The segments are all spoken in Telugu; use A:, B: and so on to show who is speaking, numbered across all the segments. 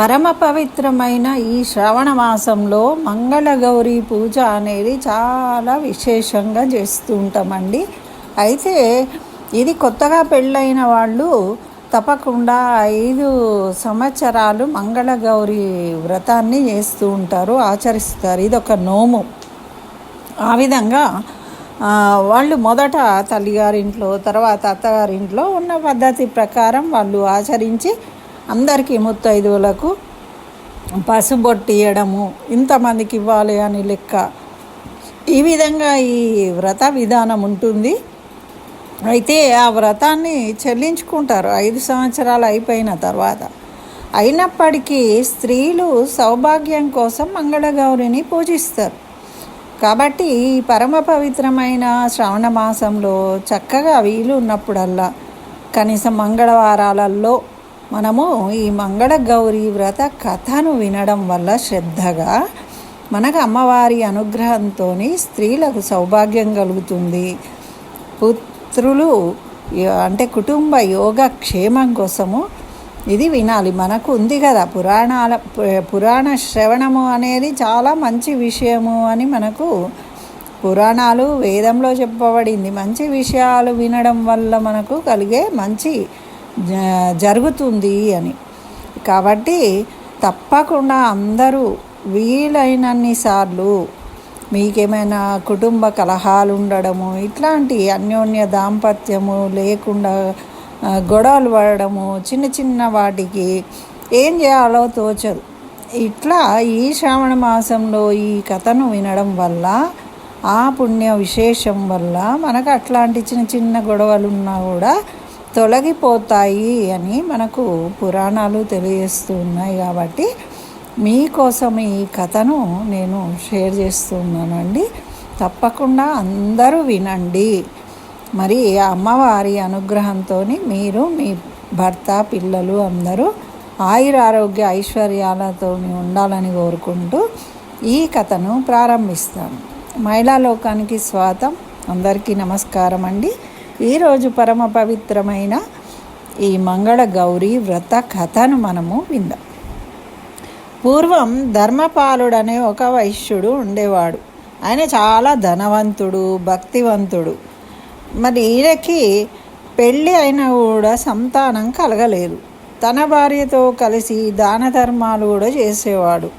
A: పరమ పవిత్రమైన ఈ శ్రవణ మాసంలో మంగళగౌరి పూజ అనేది చాలా విశేషంగా చేస్తూ ఉంటామండి. అయితే ఇది కొత్తగా పెళ్ళైన వాళ్ళు తప్పకుండా ఐదు సంవత్సరాలు మంగళగౌరి వ్రతాన్ని చేస్తూ ఉంటారు ఆచరిస్తారు. ఇది ఒక నోము. ఆ విధంగా వాళ్ళు మొదట తల్లిగారింట్లో తర్వాత అత్తగారింట్లో ఉన్న పద్ధతి ప్రకారం వాళ్ళు ఆచరించి అందరికీ ముత్తైదువులకు పసుబొట్టు ఇవ్వడము ఇంతమందికి ఇవ్వాలి అని లెక్క. ఈ విధంగా ఈ వ్రత విధానం ఉంటుంది. అయితే ఆ వ్రతాన్ని చెల్లించుకుంటారు. ఐదు సంవత్సరాలు అయిపోయిన తర్వాత. అయినప్పటికీ స్త్రీలు సౌభాగ్యం కోసం మంగళగౌరిని పూజిస్తారు. కాబట్టి ఈ పరమ పవిత్రమైన శ్రవణ మాసంలో చక్కగా వీలు ఉన్నప్పుడల్లా కనీసం మంగళవారాలలో మనము ఈ మంగళ గౌరీ వ్రత కథను వినడం వల్ల శ్రద్ధగా మనకు అమ్మవారి అనుగ్రహంతో స్త్రీలకు సౌభాగ్యం కలుగుతుంది. పుత్రులు అంటే కుటుంబ యోగ క్షేమం కోసము ఇది వినాలి. మనకు ఉంది కదా పురాణాల పురాణ శ్రవణము అనేది చాలా మంచి విషయము అని మనకు పురాణాలు వేదంలో చెప్పబడింది. మంచి విషయాలు వినడం వల్ల మనకు కలిగే మంచి జరుగుతుంది అని. కాబట్టి తప్పకుండా అందరూ వీలైనన్ని సార్లు మీకేమైనా కుటుంబ కలహాలు ఉండడము ఇట్లాంటి అన్యోన్య దాంపత్యము లేకుండా గొడవలు పడడము చిన్న చిన్న వాటికి ఏం చేయాలో తోచదు. ఇట్లా ఈ శ్రావణ మాసంలో ఈ కథను వినడం వల్ల ఆ పుణ్య విశేషం వల్ల మనకు అట్లాంటి చిన్న చిన్న గొడవలు ఉన్నా కూడా తొలగిపోతాయి అని మనకు పురాణాలు తెలియజేస్తూ ఉన్నాయి కాబట్టి మీకోసం ఈ కథను నేను షేర్ చేస్తున్నానండి. తప్పకుండా అందరూ వినండి. మరి అమ్మవారి అనుగ్రహంతో మీరు మీ భర్త పిల్లలు అందరూ ఆయుర ఆరోగ్య ఐశ్వర్యాలతో ఉండాలని కోరుకుంటూ ఈ కథను ప్రారంభిస్తాను. మహిళా లోకానికి స్వాతం అందరికీ నమస్కారం అండి ఈరోజు పరమ పవిత్రమైన ఈ మంగళ గౌరీ వ్రత కథను మనము విందాం. పూర్వం ధర్మపాలుడనే ఒక వైశ్యుడు ఉండేవాడు. ఆయన చాలా ధనవంతుడు భక్తివంతుడు. మరి ఈయనకి పెళ్ళి అయినా కూడా సంతానం కలగలేదు. తన భార్యతో కలిసి దాన ధర్మాలు కూడా చేసేవాడు.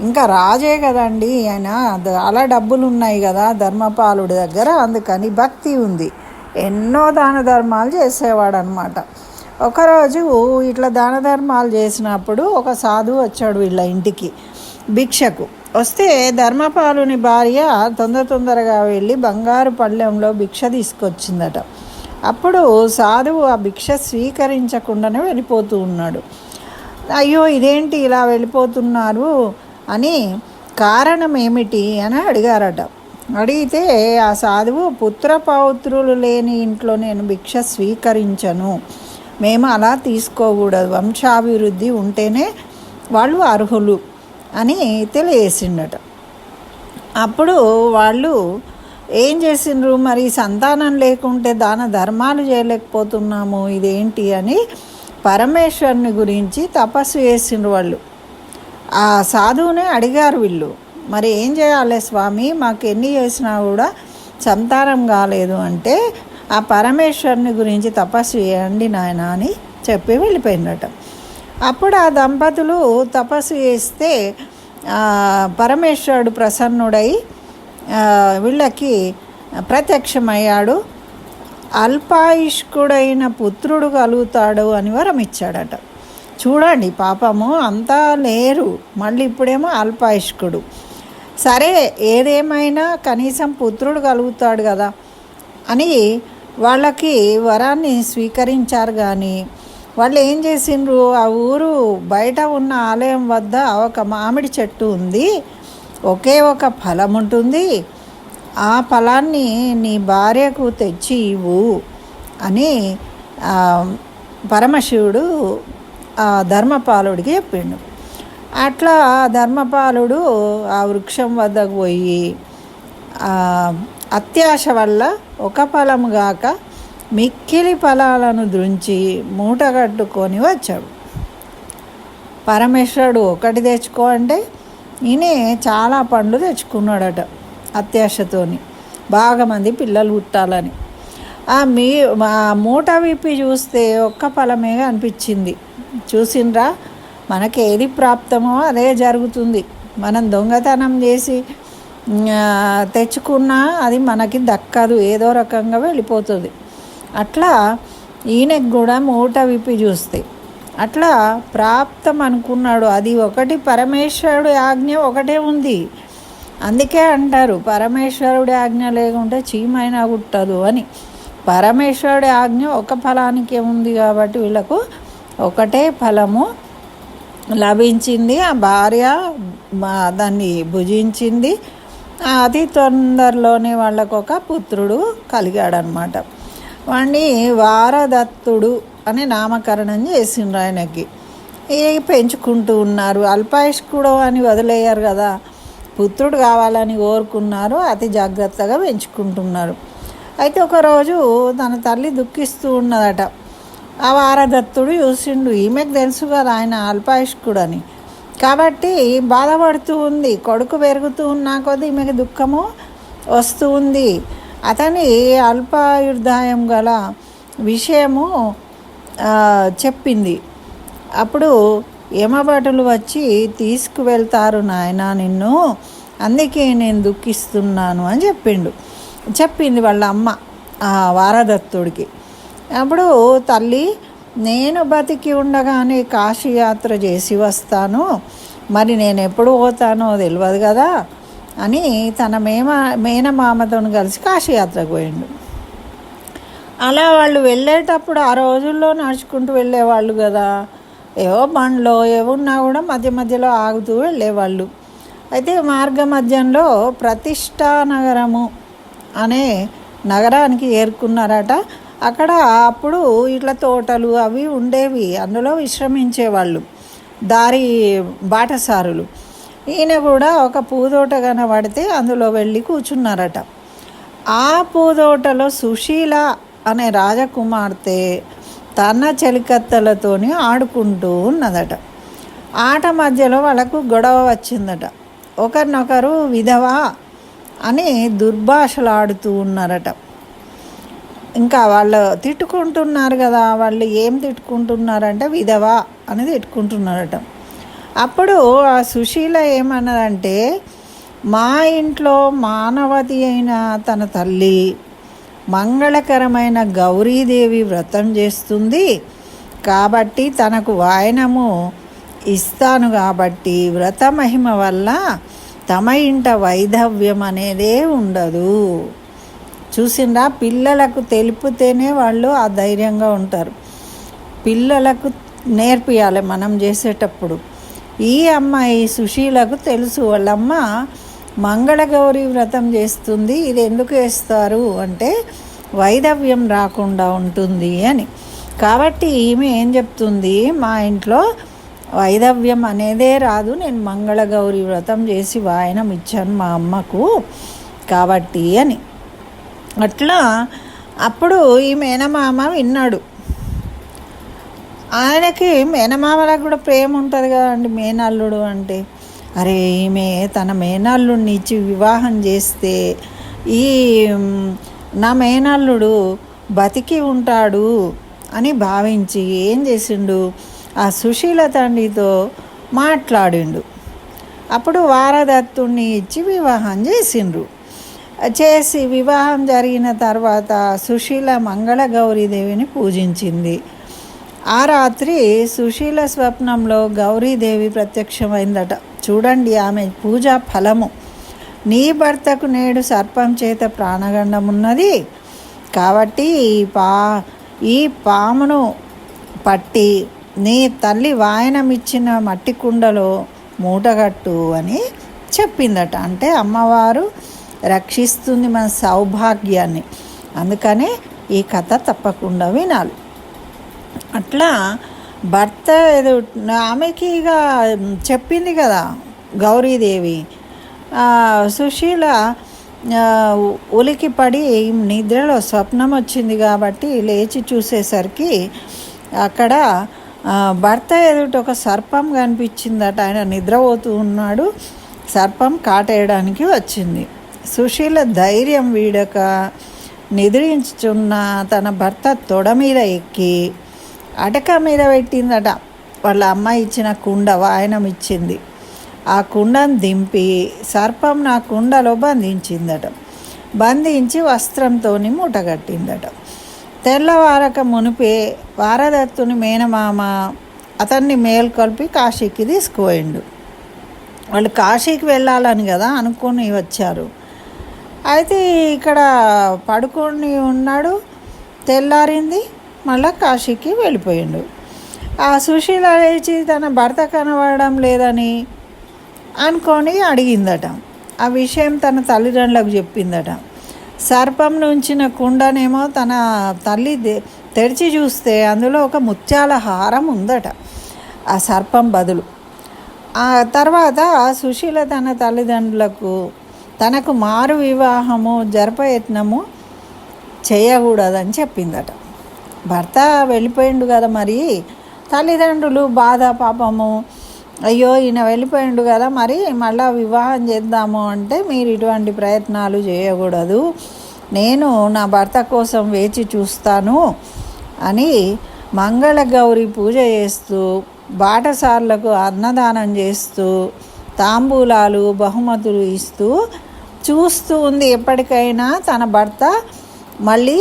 A: ఇంకా రాజే కదండి ఆయన చాలా డబ్బులు ఉన్నాయి కదా ధర్మపాలుడి దగ్గర అందుకని భక్తి ఉంది. ఎన్నో దాన ధర్మాలు చేసేవాడు అనమాట ఒకరోజు ఇట్లా దాన ధర్మాలు చేసినప్పుడు ఒక సాధువు వచ్చాడు వీళ్ళ ఇంటికి భిక్షకు. వస్తే ధర్మపాలుని భార్య తొందర తొందరగా వెళ్ళి బంగారు పళ్ళెంలో భిక్ష తీసుకొచ్చిందట. అప్పుడు సాధువు ఆ భిక్ష స్వీకరించకుండానే వెళ్ళిపోతూ ఉన్నాడు. అయ్యో ఇదేంటి ఇలా వెళ్ళిపోతున్నారు అని కారణం ఏమిటి అని అడిగారట. అడిగితే ఆ సాధువు పుత్ర పౌత్రులు లేని ఇంట్లో నేను భిక్ష స్వీకరించను. మేము అలా తీసుకోకూడదు. వంశాభివృద్ధి ఉంటేనే వాళ్ళు అర్హులు అని తెలియజేసిండట. అప్పుడు వాళ్ళు ఏం చేసిండ్రు? మరి సంతానం లేకుంటే దాన ధర్మాలు చేయలేకపోతున్నాము. ఇదేంటి? అని పరమేశ్వరుని గురించి తపస్సు చేసిండ్రు వాళ్ళు. ఆ సాధువునే అడిగారు వీళ్ళు. మరి ఏం చేయాలి స్వామి? మాకు ఎన్ని చేసినా కూడా సంతానం కాలేదు అంటే ఆ పరమేశ్వరుని గురించి తపస్సు చేయండి నాయన అని చెప్పి వెళ్ళిపోయినట. అప్పుడు ఆ దంపతులు తపస్సు చేస్తే పరమేశ్వరుడు ప్రసన్నుడై వీళ్ళకి ప్రత్యక్షమయ్యాడు. అల్పాయుష్కుడైన పుత్రుడు కలుగుతాడు అని వరం ఇచ్చాడట. చూడండి పాపము అంతా లేరు. మళ్ళీ ఇప్పుడేమో అల్పాయుష్కుడు. సరే ఏదేమైనా కనీసం పుత్రుడు కలుగుతాడు కదా అని వాళ్ళకి వరాన్ని స్వీకరించారు కానీ వాళ్ళు ఏం చేసిండ్రు? ఆ ఊరు బయట ఉన్న ఆలయం వద్ద ఒక మామిడి చెట్టు ఉంది ఒకే ఒక ఫలం ఉంటుంది ఆ ఫలాన్ని నీ భార్యకు తెచ్చి ఇవ్వు అని పరమశివుడు ఆ ధర్మపాలుడికి చెప్పిండు. అట్లా ధర్మపాలుడు ఆ వృక్షం వద్దకు పోయి అత్యాశ వల్ల ఒక ఫలం గాక మిక్కిలి ఫలాలను దృంచి మూటగట్టుకొని వచ్చాడు. పరమేశ్వరుడు ఒకటి తెచ్చుకో అంటే ఈయనే చాలా పండ్లు తెచ్చుకున్నాడట అత్యాశతోని. బాగా మంది పిల్లలు పుట్టాలని. ఆ మీ మూట విప్పి చూస్తే ఒక్క ఫలమే అనిపించింది చూసిండ్రా? మనకి ఏది ప్రాప్తమో అదే జరుగుతుంది. మనం దొంగతనం చేసి తెచ్చుకున్నా అది మనకి దక్కదు. ఏదో రకంగా వెళ్ళిపోతుంది. అట్లా ఈయనకు కూడా మూట విప్పి చూస్తే అట్లా ప్రాప్తం అనుకున్నాడు. అది ఒకటి పరమేశ్వరుడి ఆజ్ఞ ఒకటే ఉంది. అందుకే అంటారు పరమేశ్వరుడి ఆజ్ఞ లేకుంటే చీమైనా కుట్టదు అని. పరమేశ్వరుడి ఆజ్ఞ ఒక ఫలానికే ఉంది కాబట్టి వీళ్ళకు ఒకటే ఫలము లభించింది. ఆ భార్య దాన్ని భుజించింది. అతి తొందరలోనే వాళ్ళకు ఒక పుత్రుడు కలిగాడనమాట. వాడిని వారదత్తుడు అని నామకరణం చేసిండ్రు ఆయనకి. ఏ పెంచుకుంటూ ఉన్నారు. అల్పాయుష్కుడు అని వదిలేయారు కదా. పుత్రుడు కావాలని కోరుకున్నారు. అతి జాగ్రత్తగా పెంచుకుంటున్నారు. అయితే ఒకరోజు తన తల్లి దుఃఖిస్తూ ఉన్నదట. ఆ వారదత్తుడు చూసిండు. ఈమెకు తెలుసు కదా ఆయన అల్పాయుష్కుడు అని కాబట్టి బాధపడుతూ ఉంది. కొడుకు పెరుగుతూ ఉన్నా కొద్దీ ఈమెకి దుఃఖము వస్తూ ఉంది. అతని అల్పాయుర్దాయం గల విషయము చెప్పింది. అప్పుడు యమభటులు వచ్చి తీసుకువెళ్తారు నాయన నిన్ను. అందుకే నేను దుఃఖిస్తున్నాను అని చెప్పిండు. చెప్పింది వాళ్ళ అమ్మ ఆ వారదత్తుడికి అప్పుడు తల్లి నేను బతికి ఉండగానే కాశీయాత్ర చేసి వస్తాను. మరి నేను ఎప్పుడు పోతానో తెలియదు కదా అని తన మేమ మేనమామతో కలిసి కాశీయాత్రకు పోయిండు. అలా వాళ్ళు వెళ్ళేటప్పుడు ఆ రోజుల్లో నడుచుకుంటూ వెళ్ళేవాళ్ళు కదా. ఏవో బండ్లో ఏమున్నా కూడా మధ్య మధ్యలో ఆగుతూ వెళ్ళేవాళ్ళు. అయితే మార్గ మధ్యంలో ప్రతిష్టా నగరము అనే నగరానికి చేరుకున్నారట అక్కడ అప్పుడు ఇట్లా తోటలు అవి ఉండేవి. అందులో విశ్రమించేవాళ్ళు. దారి బాటసారులు. ఈయన కూడా ఒక పూదోట కనబడితే అందులో వెళ్ళి కూర్చున్నారట. ఆ పూదోటలో సుశీల అనే రాజకుమార్తె తన చెలికత్తలతోని ఆడుకుంటూ ఉన్నదట. ఆట మధ్యలో వాళ్ళకు గొడవ వచ్చిందట. ఒకరినొకరు విధవా అని దుర్భాషలు ఆడుతూ ఉన్నారట. ఇంకా వాళ్ళు తిట్టుకుంటున్నారు కదా వాళ్ళు ఏం తిట్టుకుంటున్నారంటే విధవా అని తిట్టుకుంటున్నారట. అప్పుడు ఆ సుశీల ఏమన్నదంటే మా ఇంట్లో మానవతి అయిన తన తల్లి మంగళకరమైన గౌరీదేవి వ్రతం చేస్తుంది. కాబట్టి తనకు వాయనము ఇస్తాను కాబట్టి వ్రత మహిమ వల్ల తమ ఇంట వైధవ్యం అనేదే ఉండదు. చూసిండా పిల్లలకు తెలిపితేనే వాళ్ళు ఆ ధైర్యంగా ఉంటారు. పిల్లలకు నేర్పియాలి మనం చేసేటప్పుడు. ఈ అమ్మాయి సుశీలకు తెలుసు వాళ్ళమ్మ మంగళగౌరి వ్రతం చేస్తుంది ఇది ఎందుకు వేస్తారు? అంటే వైధవ్యం రాకుండా ఉంటుంది అని. కాబట్టి ఈమె ఏం చెప్తుంది? మా ఇంట్లో వైధవ్యం అనేదే రాదు నేను మంగళగౌరి వ్రతం చేసి వాయనం ఇచ్చాను మా అమ్మకు కాబట్టి అని. అట్లా అప్పుడు ఈ మేనమామ విన్నాడు. ఆయనకి మేనమామలకు కూడా ప్రేమ ఉంటుంది కదండి మేనల్లుడు అంటే. అరే ఈమె తన మేనల్లుడిని ఇచ్చి వివాహం చేస్తే ఈ నా మేనల్లుడు బతికి ఉంటాడు అని భావించి ఏం చేసిండు? ఆ సుశీల తండ్రితో మాట్లాడిండు. అప్పుడు వారదత్తుణ్ణి ఇచ్చి వివాహం చేసిండ్రు. చేసి వివాహం జరిగిన తర్వాత సుశీల మంగళగౌరీదేవిని పూజించింది. ఆ రాత్రి సుశీల స్వప్నంలో గౌరీదేవి ప్రత్యక్షమైందట. చూడండి ఆమె పూజా ఫలము. నీ భర్తకు నేడు సర్పం చేత ప్రాణగండం ఉన్నది. కాబట్టి ఈ పా ఈ పామును పట్టి నీ తల్లి వాయనమిచ్చిన మట్టి కుండలో మూటగట్టు అని చెప్పిందట. అంటే అమ్మవారు రక్షిస్తుంది మన సౌభాగ్యాన్ని. అందుకనే ఈ కథ తప్పకుండా వినాలి. అట్లా భర్త ఏదో ఆమెకి ఇక చెప్పింది కదా గౌరీదేవి. సుశీల ఉలికి పడి నిద్రలో స్వప్నం వచ్చింది కాబట్టి లేచి చూసేసరికి అక్కడ భర్త ఎదుట ఒక సర్పం కనిపించిందట. ఆయన నిద్రపోతూ ఉన్నాడు. సర్పం కాటేయడానికి వచ్చింది. సుశీల ధైర్యం వీడక నిద్రించుచున్న తన భర్త తొడ మీద ఎక్కి అటక మీద పెట్టిందట. వాళ్ళ అమ్మాయి ఇచ్చిన కుండ వాయనం ఇచ్చింది. ఆ కుండను దింపి సర్పం నా కుండలో బంధించిందట. బంధించి వస్త్రంతో మూటగట్టిందట తెల్లవారక మునిపే వారదత్తుని మేనమామ అతన్ని మేల్కొల్పి కాశీకి తీసుకుపోయిండు. వాళ్ళు కాశీకి వెళ్ళాలని కదా అనుకుని వచ్చారు. అయితే ఇక్కడ పడుకొని ఉన్నాడు తెల్లారింది మళ్ళా కాశీకి వెళ్ళిపోయిండు. ఆ సుశీల లేచి తన భర్త కనబడడం లేదని అనుకొని అడిగిందట. ఆ విషయం తన తల్లిదండ్రులకు చెప్పిందట. సర్పం నుంచిన కుండనేమో తన తల్లి తెరిచి చూస్తే అందులో ఒక ముత్యాల హారం ఉందట. ఆ సర్పం బదులు. ఆ తర్వాత సుశీల తన తల్లిదండ్రులకు తనకు మారు వివాహము జరపయత్నము చేయకూడదని చెప్పిందట. భర్త వెళ్ళిపోయిండు కదా మరి. తల్లిదండ్రులు బాధ పాపము. అయ్యో ఈయన వెళ్ళిపోయిండు కదా మరి. మళ్ళా వివాహం చేద్దాము అంటే మీరు ఇటువంటి ప్రయత్నాలు చేయకూడదు. నేను నా భర్త కోసం వేచి చూస్తాను అని మంగళగౌరి పూజ చేస్తూ బాటసార్లకు అన్నదానం చేస్తూ తాంబూలాలు బహుమతులు ఇస్తూ చూస్తూ ఉంది ఎప్పటికైనా తన భర్త మళ్ళీ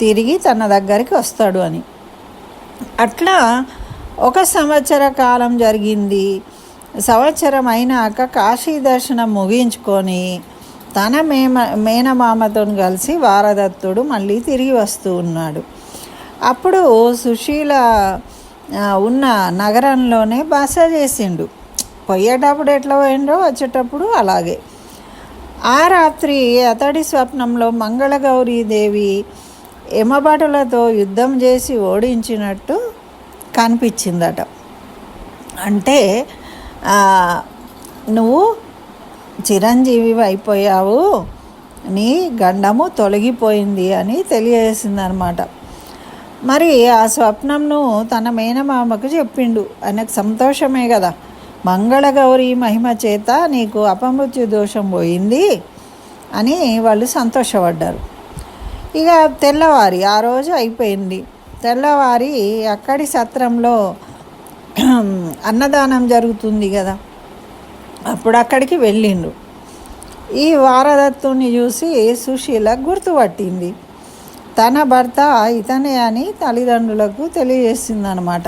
A: తిరిగి తన దగ్గరికి వస్తాడు అని. అట్లా ఒక సంవత్సర కాలం జరిగింది. సంవత్సరం అయినాక కాశీ దర్శనం ముగించుకొని తన మేమ మేనమామతో కలిసి వారదత్తుడు మళ్ళీ తిరిగి వస్తూ ఉన్నాడు. అప్పుడు సుశీల ఉన్న నగరంలోనే బస చేసిండు. పోయేటప్పుడు ఎట్లా పోయిండో వచ్చేటప్పుడు అలాగే. ఆ రాత్రి అతడి స్వప్నంలో మంగళగౌరీదేవి యమభటులతో యుద్ధం చేసి ఓడించినట్టు కనిపించిందట. అంటే నువ్వు చిరంజీవి అయిపోయావు నీ గండము తొలగిపోయింది అని తెలియజేసిందనమాట మరి ఆ స్వప్నంను తన మేనమామకు చెప్పిండు. ఆయనకు సంతోషమే కదా. మంగళగౌరి మహిమ చేత నీకు అపమృత్యు దోషం పోయింది అని వాళ్ళు సంతోషపడ్డారు. ఇక తెల్లవారి ఆ రోజు అయిపోయింది. తెల్లవారి అక్కడి సత్రంలో అన్నదానం జరుగుతుంది కదా. అప్పుడు అక్కడికి వెళ్ళిండు ఈ వారదత్తుని చూసి సుశీల గుర్తుపట్టింది తన భర్త ఇతనే అని తల్లిదండ్రులకు తెలియజేసిందనమాట.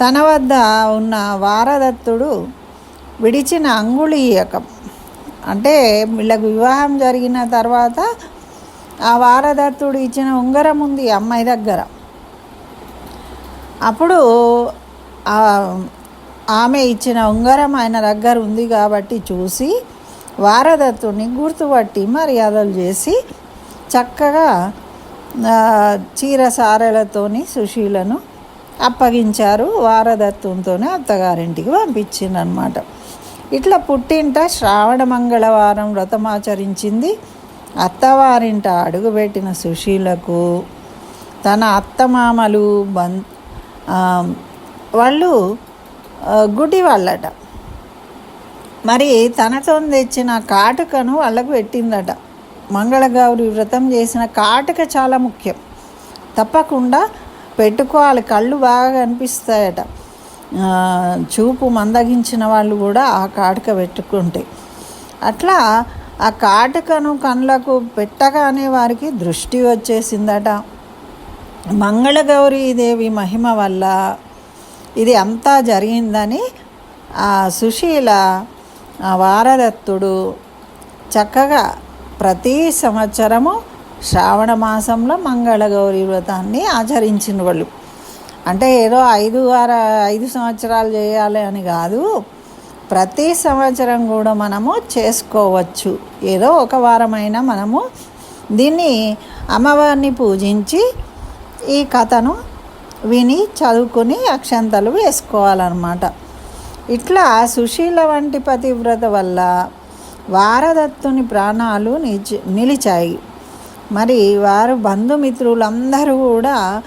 A: తన వద్ద ఉన్న వారదత్తుడు విడిచిన అంగుళీయకం అంటే వీళ్ళకు వివాహం జరిగిన తర్వాత ఆ వారదత్తుడు ఇచ్చిన ఉంగరం ఉంది అమ్మాయి దగ్గర. అప్పుడు ఆమె ఇచ్చిన ఉంగరం ఆయన దగ్గర ఉంది కాబట్టి చూసి వారదత్తుడిని గుర్తుపట్టి మర్యాదలు చేసి చక్కగా చీర సారెలతోని సుశీలను అప్పగించారు వారదత్వంతోనే అత్తగారింటికి పంపించిందనమాట ఇట్లా పుట్టింట శ్రావణ మంగళవారం వ్రతమాచరించింది అత్తవారింట అడుగుపెట్టిన సుశీలకు తన అత్తమామలు బం వాళ్ళు గుడి వాళ్ళట. మరి తనతో తెచ్చిన కాటుకను వాళ్ళకు పెట్టిందట. మంగళగౌరి వ్రతం చేసిన కాటుక చాలా ముఖ్యం. తప్పకుండా పెట్టుకోవాలి. కళ్ళు బాగా కనిపిస్తాయట చూపు మందగించిన వాళ్ళు కూడా ఆ కాటుక పెట్టుకుంటే. అట్లా ఆ కాటుకను కళ్ళకు పెట్టగానే వారికి దృష్టి వచ్చేసిందట. మంగళగౌరీదేవి మహిమ వల్ల ఇది అంతా జరిగిందని ఆ సుశీల ఆ వారదత్తుడు చక్కగా ప్రతి సంవత్సరము శ్రావణ మాసంలో మంగళగౌరి వ్రతాన్ని ఆచరించిన వాళ్ళు. అంటే ఏదో ఐదు వార ఐదు సంవత్సరాలు చేయాలి అని కాదు ప్రతి సంవత్సరం కూడా మనము చేసుకోవచ్చు. ఏదో ఒక వారమైనా మనము దీన్ని అమ్మవారిని పూజించి ఈ కథను విని చదువుకుని అక్షంతలు వేసుకోవాలన్నమాట. ఇట్లా సుశీల వంటి పతివ్రత వల్ల వారదత్తుని ప్రాణాలు నిలిచి నిలిచాయి. మరి వారు బంధుమిత్రులందరూ కూడా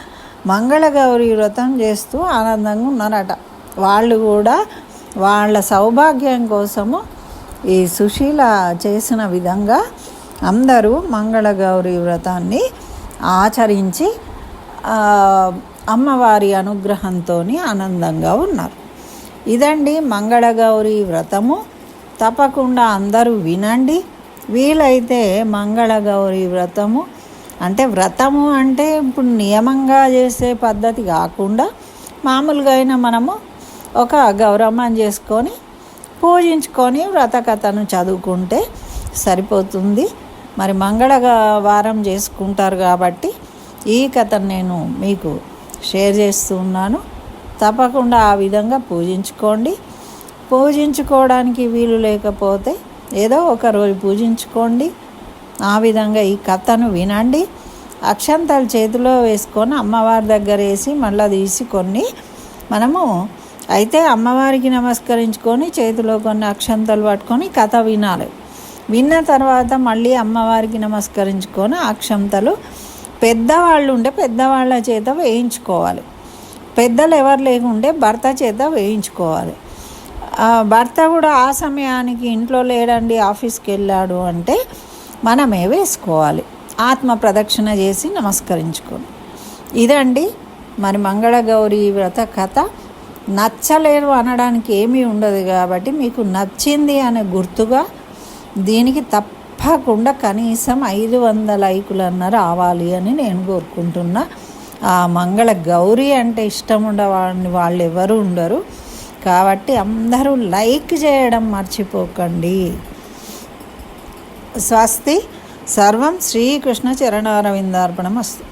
A: మంగళగౌరి వ్రతం చేస్తూ ఆనందంగా ఉన్నారట. వాళ్ళు కూడా వాళ్ళ సౌభాగ్యం కోసము ఈ సుశీల చేసిన విధంగా అందరూ మంగళగౌరి వ్రతాన్ని ఆచరించి అమ్మవారి అనుగ్రహంతో ఆనందంగా ఉన్నారు. ఇదండి మంగళగౌరి వ్రతము తప్పకుండా అందరూ వినండి. వీలైతే మంగళగౌరి వ్రతము. అంటే వ్రతము అంటే ఇప్పుడు నియమంగా చేసే పద్ధతి కాకుండా మామూలుగా అయినా మనము ఒక గౌరవం చేసుకొని పూజించుకొని వ్రతకథను చదువుకుంటే సరిపోతుంది. మరి మంగళ వారం చేసుకుంటారు కాబట్టి ఈ కథను నేను మీకు షేర్ చేస్తున్నాను తప్పకుండా ఆ విధంగా పూజించుకోండి. పూజించుకోవడానికి వీలు లేకపోతే ఏదో ఒక రోజు పూజించుకోండి. ఆ విధంగా ఈ కథను వినండి. అక్షంతలు చేతిలో వేసుకొని అమ్మవారి దగ్గర వేసి మళ్ళీ తీసి కొన్ని మనము అయితే అమ్మవారికి నమస్కరించుకొని చేతిలో కొన్ని అక్షంతలు పట్టుకొని కథ వినాలి. విన్న తర్వాత మళ్ళీ అమ్మవారికి నమస్కరించుకొని అక్షంతలు పెద్దవాళ్ళు ఉంటే పెద్దవాళ్ళ చేత వేయించుకోవాలి. పెద్దలు ఎవరు లేకుంటే భర్త చేత వేయించుకోవాలి. భర్త కూడా ఆ సమయానికి ఇంట్లో లేడండి ఆఫీస్కి వెళ్ళాడు అంటే మనమే వేసుకోవాలి. ఆత్మ ప్రదక్షిణ చేసి నమస్కరించుకోండి. ఇదండి మరి మంగళగౌరి వ్రత కథ. నచ్చలేరు అనడానికి ఏమీ ఉండదు కాబట్టి మీకు నచ్చింది అనే గుర్తుగా దీనికి తప్పకుండా కనీసం ఐదు వందల లైకులన్న రావాలి అని నేను కోరుకుంటున్నా. ఆ మంగళ గౌరి అంటే ఇష్టం ఉండవాడిని వాళ్ళు ఎవరు ఉండరు. కాబట్టి అందరూ లైక్ చేయడం మర్చిపోకండి. స్వస్తి. సర్వం శ్రీకృష్ణ చరణారవిందార్పణం అస్తు